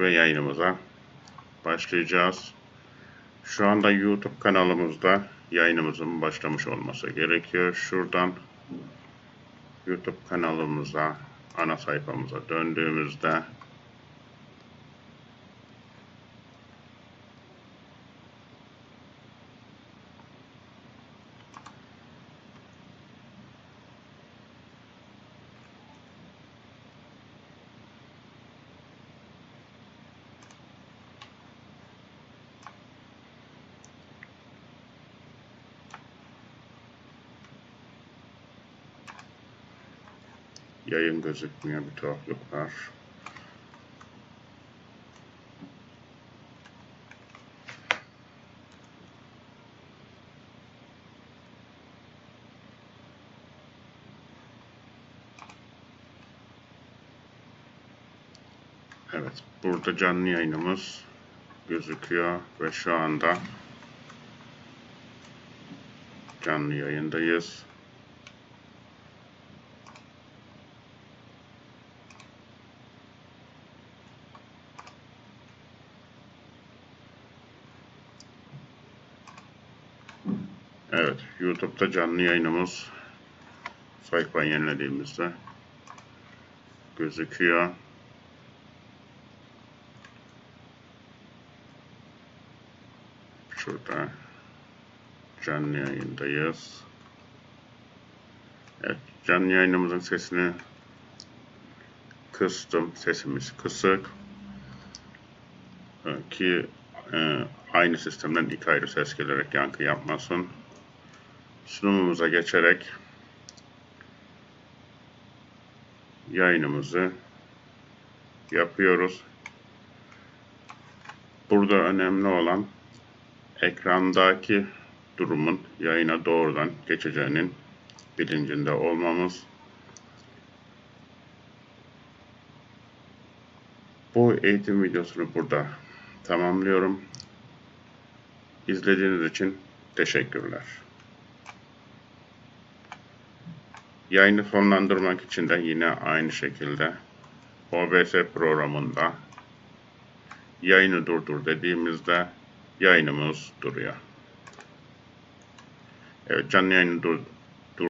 ve yayınımıza başlayacağız. Şu anda YouTube kanalımızda yayınımızın başlamış olması gerekiyor. Şuradan YouTube kanalımıza, ana sayfamıza döndüğümüzde yayın gözükmüyor bir tuhaflık var. Evet, burada canlı yayınımız gözüküyor ve şu anda canlı yayındayız. Evet, YouTube'da canlı yayınımız sayfa yenilediğimizde gözüküyor. Şurada canlı yayındayız. Evet, canlı yayınımızın sesini kıstım. Sesimiz kısık. Ki e, aynı sistemden iki ayrı ses gelerek yankı yapmasın. Sunumumuza geçerek yayınımızı yapıyoruz. Burada önemli olan ekrandaki durumun yayına doğrudan geçeceğinin bilincinde olmamız. Bu eğitim videosunu burada tamamlıyorum. İzlediğiniz için teşekkürler. Yayını sonlandırmak için de yine aynı şekilde OBS programında yayını durdur dediğimizde yayınımız duruyor. Evet canlı yayını dur